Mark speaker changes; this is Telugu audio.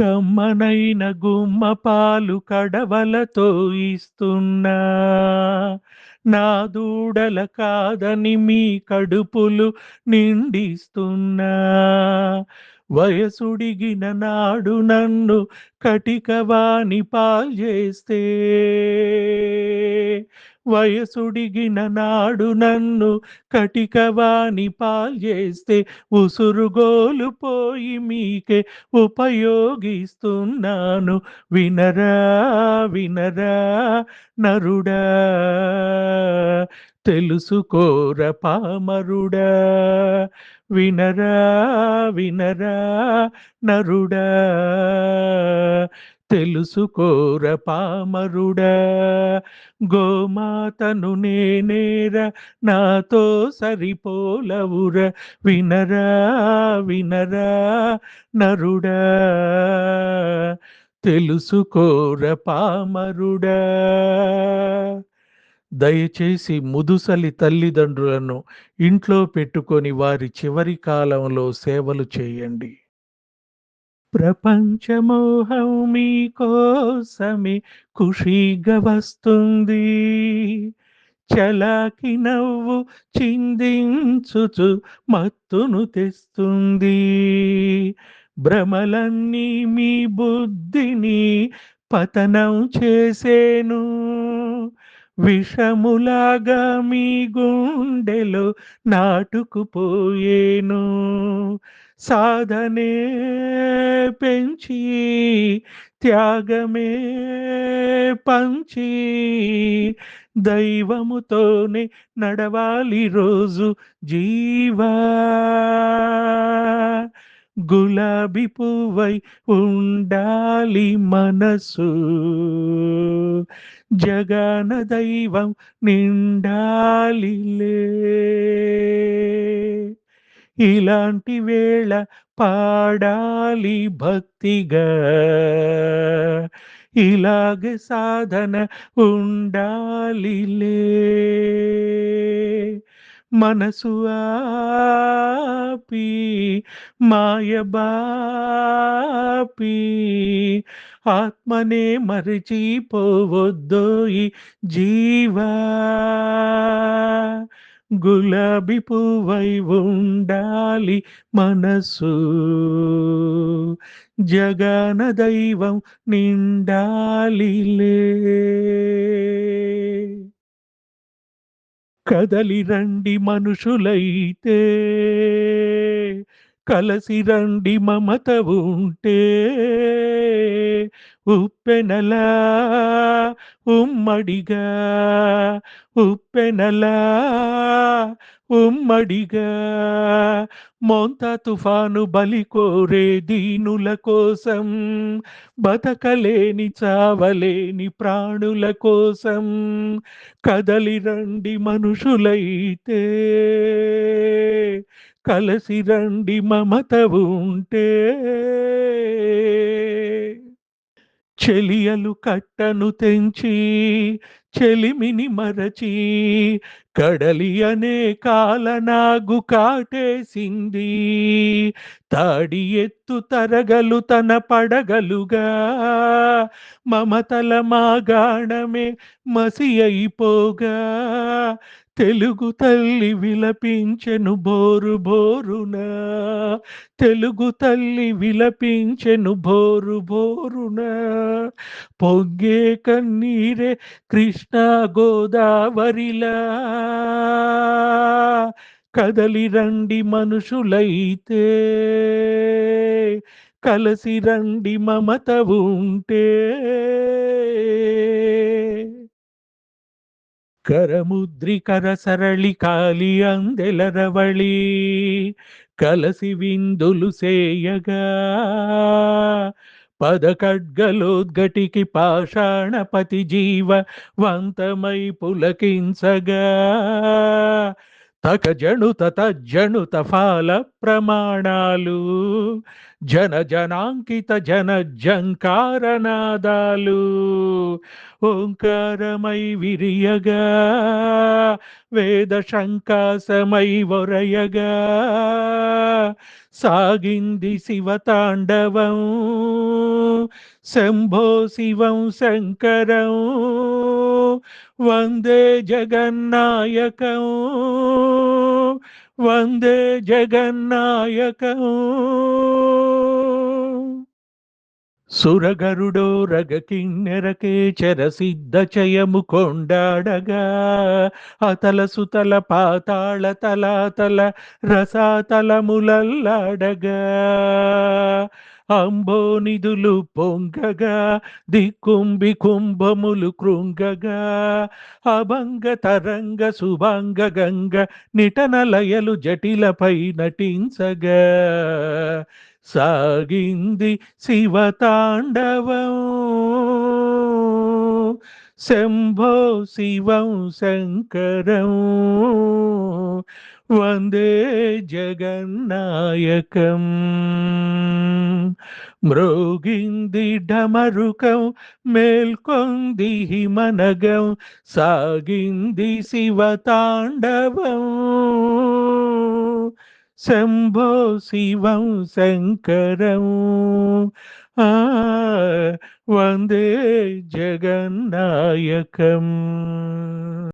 Speaker 1: కమ్మనైన గుమ్మ పాలు కడవలతో ఇస్తున్నా నా దూడల కాదని మీ కడుపులు నిండిస్తున్నా. వయసుడిగిన నాడు నన్ను కటికవాణి పాల్చేస్తే వయసుడిగిన నాడు నన్ను కటికవాణి పాల్చేస్తే ఉసురుగోలు పోయి మీకే ఉపయోగిస్తున్నాను. వినరా వినరా నరుడా. తెలుసుకోర పామరుడా. వినరా వినరా నరుడా. తెలుసుకోర పామరుడా. గోమాతను నేనేర నాతో సరిపోలవుర. వినరా వినరా నరుడా. తెలుసుకోర పామరుడా. దయచేసి ముదుసలి తల్లిదండ్రులను ఇంట్లో పెట్టుకొని వారి చివరి కాలంలో సేవలు చేయండి. ప్రపంచమోహం మీకోసమే ఖుషీగా వస్తుంది. చలాకి నవ్వు చిందించుచు మత్తును తెస్తుంది. భ్రమలన్నీ మీ బుద్ధిని పతనం చేసేను. విషములాగా మీ గుండెలో నాటుకుపోయేను. సాధనే పెంచి త్యాగమే పంచి దైవముతోనే నడవాలి రోజు జీవా. గులాబీ పువ్వై ఉండాలి మనసు. జగన దైవం నిండాలిలే ఇలాంటి వేళ పాడాలి భక్తిగా. ఇలాగ సాధన ఉండాలిలే మనసు ఆపి మాయబాపి ఆత్మనే మరిచిపోవద్దోయి జీవా. గులాబీ పువ్వై ఉండాలి మనసు. జగన దైవం నిండాలిలే కదలి రండి మనుషులైతే కలసి రండి మమత ఉంటే ఉప్పెనలా ఉమ్మడిగా ఉప్పెనలా ఉమ్మడిగా. మోంత తుఫాను బలి కోరే దీనుల కోసం బతకలేని చావలేని ప్రాణుల కోసం కదలి రండి మనుషులైతే కలసి రండి మమత ఉంటే. చెలియలు కట్టను తెంచి చెలిమిని మరచి కడలి అనే కాలనాగు కాటేసింది. తాడి ఎత్తు తరగలు తన పడగలుగా మమతల మాగాణమే మసి అయిపోగా తెలుగు తల్లి విలపించెను బోరు బోరున. తెలుగు తల్లి విలపించెను బోరు బోరున. పొంగే కన్నీరే కృష్ణ గోదావరిలా. కదలి రండి మనుషులైతే. కలసి రండి మమత ఉంటే. కరముద్రికర సరళి కాలి అందెలరవళి కలసి విందులు సేయగా. పదకడ్గలోద్గటికి పాషాణపతి జీవ వంతమై పులకించగా. తక జణుత తజ్జణుత ఫాల ప్రమాణాలు జన జనాంకిత జన జంకారనాదాలు ఓంకారమై విరియగా వేద శంకాసమై వరయగా సాగింది శివతాండవం శంభో శివం శంకరం వందే జగన్నాయకం. వందే జగన్నాయకం. సురగరుడో రగకిన్నెరకే చరసిద్ధ చయము కొండాడగా. అతల సుతల పాతాళ తలాతల రసాతలములల్లాడగా. అంబోనిధులు పొంగగా దిక్కుంబి కుంభములు కృంగగా. అభంగ తరంగ శుభంగ గంగ నిటన లయలు జటిలపై నటించగా. సాగింది శివతాండవం శంభో శివం శంకరం. వందే జగన్నాయకం. మృగింది డమరుకం మేల్కొంది హిమనగం సాగింది శివతాండవం. శంభో శివం శంకరం. వందే జగన్నాయకం.